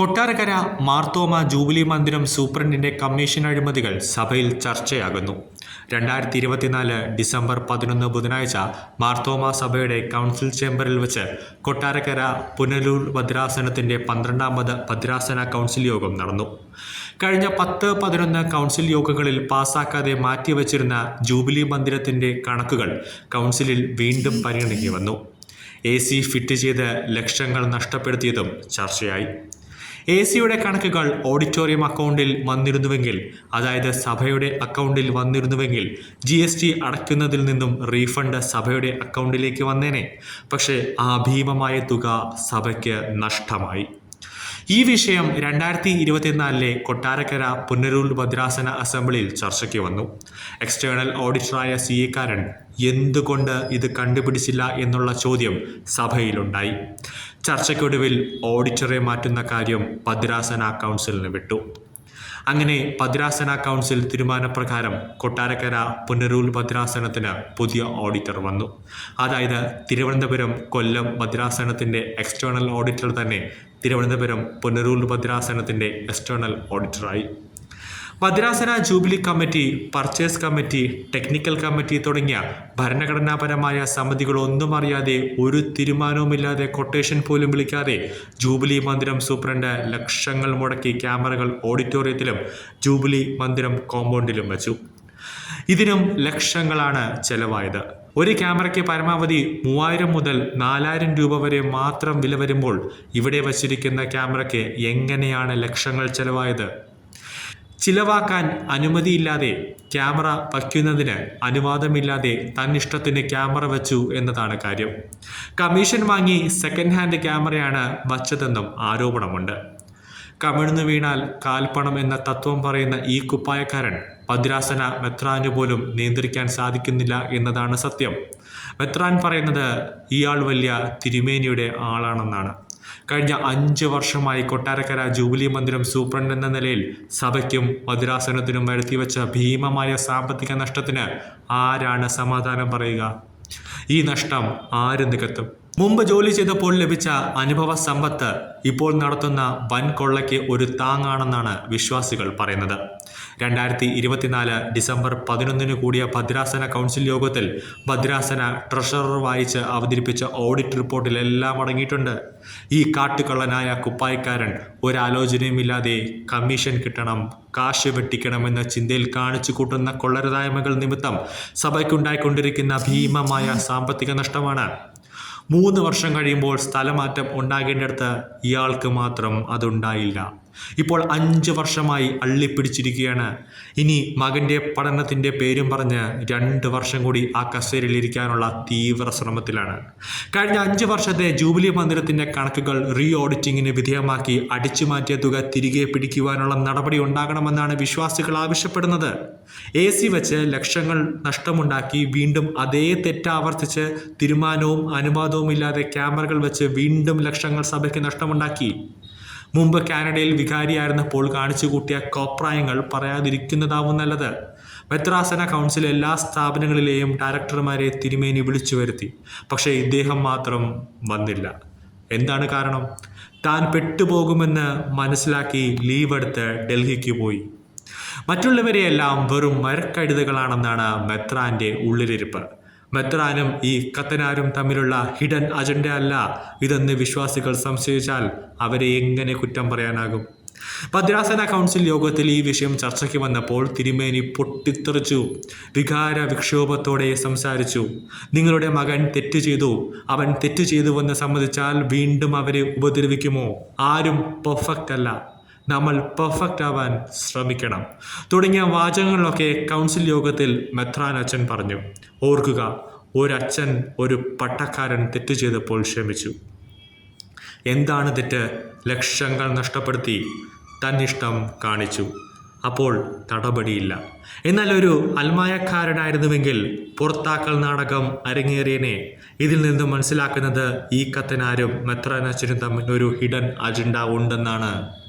Kottarakkara Marthoma jubilee മന്ദിരം സൂപ്രണ്ടിന്റെ commission അഴിമതികൾ സഭയിൽ ചർച്ചയാകുന്നു. രണ്ടായിരത്തി ഇരുപത്തിനാല് ഡിസംബർ പതിനൊന്ന് ബുധനാഴ്ച മാർത്തോമ സഭയുടെ കൗൺസിൽ ചേംബറിൽ വെച്ച് കൊട്ടാരക്കര പുനലൂർ ഭദ്രാസനത്തിന്റെ പന്ത്രണ്ടാമത് ഭദ്രാസന കൗൺസിൽ യോഗം നടന്നു. കഴിഞ്ഞ പത്ത് പതിനൊന്ന് കൗൺസിൽ യോഗങ്ങളിൽ പാസാക്കാതെ മാറ്റിവച്ചിരുന്ന ജൂബിലി മന്ദിരത്തിന്റെ കണക്കുകൾ കൗൺസിലിൽ വീണ്ടും പരിഗണിക്കുവന്നു വന്നു. എ സി ഫിറ്റ് ചെയ്ത് ലക്ഷങ്ങൾ നഷ്ടപ്പെടുത്തിയതും ചർച്ചയായി. എ സിയുടെ കണക്കുകൾ ഓഡിറ്റോറിയം അക്കൗണ്ടിൽ വന്നിരുന്നുവെങ്കിൽ അതായത് സഭയുടെ അക്കൗണ്ടിൽ വന്നിരുന്നുവെങ്കിൽ ജി എസ് ടി അടയ്ക്കുന്നതിൽ നിന്നും റീഫണ്ട് സഭയുടെ അക്കൗണ്ടിലേക്ക് വന്നേനെ. പക്ഷേ ആ ഭീമമായ തുക സഭയ്ക്ക് നഷ്ടമായി. ഈ വിഷയം രണ്ടായിരത്തി ഇരുപത്തിനാലിലെ കൊട്ടാരക്കര പുനരൂൽ ഭദ്രാസന അസംബ്ലിയിൽ ചർച്ചയ്ക്ക് വന്നു. എക്സ്റ്റേണൽ ഓഡിറ്ററായ സി എക്കാരൻ എന്തുകൊണ്ട് ഇത് കണ്ടുപിടിച്ചില്ല എന്നുള്ള ചോദ്യം സഭയിലുണ്ടായി. ചർച്ചയ്ക്കൊടുവിൽ ഓഡിറ്ററെ മാറ്റുന്ന കാര്യം ഭദ്രാസന കൗൺസിലിന് വിട്ടു. അങ്ങനെ ഭദ്രാസന കൗൺസിൽ തീരുമാനപ്രകാരം കൊട്ടാരക്കര പുനരൂർ ഭദ്രാസനത്തിന് പുതിയ ഓഡിറ്റർ വന്നു. അതായത് തിരുവനന്തപുരം കൊല്ലം ഭദ്രാസനത്തിന്റെ എക്സ്റ്റേണൽ ഓഡിറ്റർ തന്നെ തിരുവനന്തപുരം പുനരൂർ ഭദ്രാസനത്തിന്റെ എക്സ്റ്റേണൽ ഓഡിറ്ററായി ഭദ്രാസന jubilee committee purchase committee technical committee തുടങ്ങിയ ഭരണഘടനാപരമായ സമിതികളൊന്നും അറിയാതെ ഒരു തീരുമാനവുമില്ലാതെ കൊട്ടേഷൻ പോലും വിളിക്കാതെ ജൂബിലി മന്ദിരം സൂപ്രണ്ട് ലക്ഷങ്ങൾ മുടക്കി ക്യാമറകൾ ഓഡിറ്റോറിയത്തിലും ജൂബിലി മന്ദിരം കോമ്പൗണ്ടിലും വെച്ചു. ഇതിനും ലക്ഷങ്ങളാണ് ചെലവായത്. ഒരു ക്യാമറയ്ക്ക് പരമാവധി മൂവായിരം മുതൽ നാലായിരം രൂപ വരെ മാത്രം വില വരുമ്പോൾ ഇവിടെ വച്ചിരിക്കുന്ന ക്യാമറയ്ക്ക് എങ്ങനെയാണ് ലക്ഷങ്ങൾ ചെലവായത്? ചിലവാക്കാൻ അനുമതിയില്ലാതെ ക്യാമറ വയ്ക്കുന്നതിന് അനുവാദമില്ലാതെ തന്നിഷ്ടത്തിന് ക്യാമറ വെച്ചു എന്നതാണ് കാര്യം. കമ്മീഷൻ വാങ്ങി സെക്കൻഡ് ഹാൻഡ് ക്യാമറയാണ് വച്ചതെന്നും ആരോപണമുണ്ട്. കമിഴ്ന്നു വീണാൽ കാൽപ്പണം എന്ന തത്വം പറയുന്ന ഈ കുപ്പായക്കാരൻ ഭദ്രാസന മെത്രാന് പോലും നിയന്ത്രിക്കാൻ സാധിക്കുന്നില്ല എന്നതാണ് സത്യം. മെത്രാൻ പറയുന്നത് ഇയാൾ വലിയ തിരുമേനിയുടെ ആളാണെന്നാണ്. കഴിഞ്ഞ അഞ്ച് വർഷമായി കൊട്ടാരക്കര ജൂബിലി മന്ദിരം സൂപ്രണ്ട് എന്ന നിലയിൽ സഭയ്ക്കും മധുരാസനത്തിനും വരുത്തിവെച്ച ഭീമമായ സാമ്പത്തിക നഷ്ടത്തിന് ആരാണ് സമാധാനം പറയുക? ഈ നഷ്ടം ആര് നികത്തും മുമ്പ് ജോലി ചെയ്തപ്പോൾ ലഭിച്ച അനുഭവ സമ്പത്ത് ഇപ്പോൾ നടത്തുന്ന വൻ കൊള്ളയ്ക്ക് ഒരു താങ്ങാണെന്നാണ് വിശ്വാസികൾ പറയുന്നത്. രണ്ടായിരത്തി ഇരുപത്തിനാല് ഡിസംബർ പതിനൊന്നിന് കൂടിയ ഭദ്രാസന കൗൺസിൽ യോഗത്തിൽ ഭദ്രാസന ട്രഷറർ വായിച്ച് അവതരിപ്പിച്ച ഓഡിറ്റ് റിപ്പോർട്ടിൽ എല്ലാം അടങ്ങിയിട്ടുണ്ട്. ഈ കാട്ടുകള്ളനായ കുപ്പായക്കാരൻ ഒരാലോചനയുമില്ലാതെ കമ്മീഷൻ കിട്ടണം കാശ് വെട്ടിക്കണമെന്ന ചിന്തയിൽ കാണിച്ചു കൂട്ടുന്ന കൊള്ളരതായ്മകൾ നിമിത്തം സഭയ്ക്കുണ്ടായിക്കൊണ്ടിരിക്കുന്ന ഭീമമായ സാമ്പത്തിക നഷ്ടമാണ്. മൂന്ന് വർഷം കഴിയുമ്പോൾ സ്ഥലമാറ്റം ഉണ്ടാകേണ്ടടുത്ത് ഇയാൾക്ക് മാത്രം അതുണ്ടായില്ല. ഇപ്പോൾ അഞ്ച് വർഷമായി അള്ളിപ്പിടിച്ചിരിക്കുകയാണ്. ഇനി മകന്റെ പഠനത്തിന്റെ പേരും പറഞ്ഞ് രണ്ട് വർഷം കൂടി ആ കസേരയിലിരിക്കാനുള്ള തീവ്ര ശ്രമത്തിലാണ്. കഴിഞ്ഞ അഞ്ച് വർഷത്തെ ജൂബിലി മന്ദിരത്തിന്റെ കണക്കുകൾ റീ ഓഡിറ്റിങ്ങിന് വിധേയമാക്കി അടിച്ചു മാറ്റിയ തുക തിരികെ പിടിക്കുവാനുള്ള നടപടി ഉണ്ടാകണമെന്നാണ് വിശ്വാസികൾ ആവശ്യപ്പെടുന്നത്. എ സി വെച്ച് ലക്ഷങ്ങൾ നഷ്ടമുണ്ടാക്കി വീണ്ടും അതേ തെറ്റാവർത്തിച്ച് തീരുമാനവും അനുവാദവും ഇല്ലാതെ ക്യാമറകൾ വെച്ച് വീണ്ടും ലക്ഷങ്ങൾ സഭയ്ക്ക് നഷ്ടമുണ്ടാക്കി. മുമ്പ് കാനഡയിൽ വികാരിയായിരുന്നപ്പോൾ കാണിച്ചു കൂട്ടിയ കോപ്രായങ്ങൾ പറയാതിരിക്കുന്നതാവും നല്ലത്. മെത്രാസന കൗൺസിൽ എല്ലാ സ്ഥാപനങ്ങളിലെയും ഡയറക്ടർമാരെ തിരുമേനി വിളിച്ചു വരുത്തി. പക്ഷേ ഇദ്ദേഹം മാത്രം വന്നില്ല. എന്താണ് കാരണം? താൻ പെട്ടുപോകുമെന്ന് മനസ്സിലാക്കി ലീവ് എടുത്ത് ഡൽഹിക്ക് പോയി. മറ്റുള്ളവരെയെല്ലാം വെറും മരക്കഴുതുകളാണെന്നാണ് മെത്രാന്റെ ഉള്ളിലിരിപ്പ്. മെത്രാനും ഈ കത്തനാരും തമ്മിലുള്ള ഹിഡൻ അജണ്ട അല്ല. ഇതെന്ന് വിശ്വാസികൾ സംശയിച്ചാൽ അവരെ എങ്ങനെ കുറ്റം പറയാനാകും? ഭദ്രാസന കൗൺസിൽ യോഗത്തിൽ ഈ വിഷയം ചർച്ചയ്ക്ക് വന്നപ്പോൾ തിരുമേനി പൊട്ടിത്തെറിച്ചു. വികാര വിക്ഷോഭത്തോടെ സംസാരിച്ചു. നിങ്ങളുടെ മകൻ തെറ്റ് ചെയ്തു. അവൻ തെറ്റ് ചെയ്തുവെന്ന് സമ്മതിച്ചാൽ വീണ്ടും അവരെ ഉപദ്രവിക്കുമോ? ആരും പെർഫെക്റ്റ് അല്ല. നമ്മൾ പെർഫെക്റ്റ് ആവാൻ ശ്രമിക്കണം. തുടങ്ങിയ വാചകങ്ങളിലൊക്കെ കൗൺസിൽ യോഗത്തിൽ മെത്രാൻ അച്ഛൻ പറഞ്ഞു. ഓർക്കുക ഒരച്ഛൻ ഒരു പട്ടക്കാരൻ തെറ്റ് ചെയ്തപ്പോൾ ക്ഷമിച്ചു. എന്താണ് തെറ്റ്? ലക്ഷങ്ങൾ നഷ്ടപ്പെടുത്തി തന്നിഷ്ടം കാണിച്ചു. അപ്പോൾ നടപടിയില്ല എന്നാൽ ഒരു അൽമായക്കാരനായിരുന്നുവെങ്കിൽ പുറത്താക്കൽ നാടകം അരങ്ങേറിയനെ. ഇതിൽ നിന്നും മനസ്സിലാക്കുന്നത് ഈ കത്തനാരും മെത്രാനച്ചനും തമ്മിൽ ഒരു ഹിഡൻ അജണ്ട ഉണ്ടെന്നാണ്.